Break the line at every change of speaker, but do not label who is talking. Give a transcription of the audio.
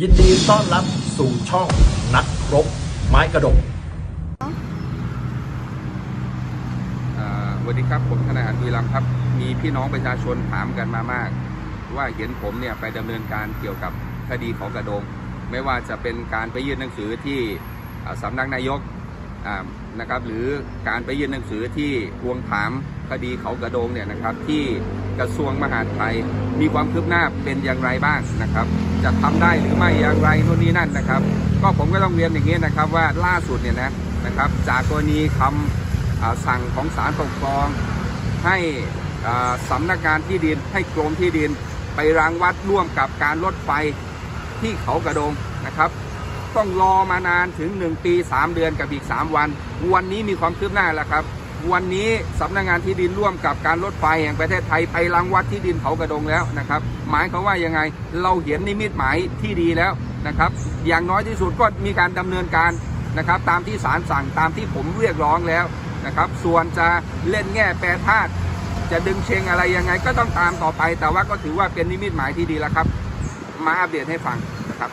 ยินดีต้อนรับสู่ช่องนักรบไม้กระดก
อ่าสวัสดีครับผมธนาหารบุรีรัมย์ครับ มีพี่น้องประชาชนถามกันมามาก ว่าเห็นผมเนี่ยไปดำเนินการเกี่ยวกับคดีของกระโดง ไม่ว่าจะเป็นการไปยื่นหนังสือที่อ่าสำนักนายกอ่านะครับหรือการไปยื่นหนังสือที่ทวงถาม คดีเขากระโดงเนี่ยนะครับที่กระทรวงมหาดไทย มีความคืบหน้าเป็นอย่างไรบ้างนะครับ จะทำได้หรือไม่อย่างไรโน่นนี่นั่นนะครับ ก็ผมก็ต้องเรียนอย่างนี้นะครับว่าล่าสุดเนี่ยนะนะครับ จากกรณีคำอ่าสั่งของศาลปกครอง ให้อ่าสำนักงานที่ดินให้กรมที่ดินไปรังวัดร่วมกับการรถไฟที่เขากระโดงนะครับ ต้องรอมานานถึง 1 ปี 3 เดือนกับอีก 3 วัน วันนี้มีความคืบหน้าแล้วครับ วันนี้สำนักงานที่ดินร่วมกับการรถไฟแห่งประเทศไทยไปรังวัดที่ดินเขากระดงแล้วนะครับ หมายเขาว่ายังไงเราเห็นนิมิตหมายที่ดีแล้วนะครับ อย่างน้อยที่สุดก็มีการดำเนินการนะครับ ตามที่ศาลสั่งตามที่ผมเรียกร้องแล้วนะครับ ส่วนจะเล่นแง่แปรธาตุจะดึงเชงอะไรยังไงก็ต้องตามต่อไป แต่ว่าก็ถือว่าเป็นนิมิตหมายที่ดีแล้วครับ มาอัปเดตให้ฟังนะครับ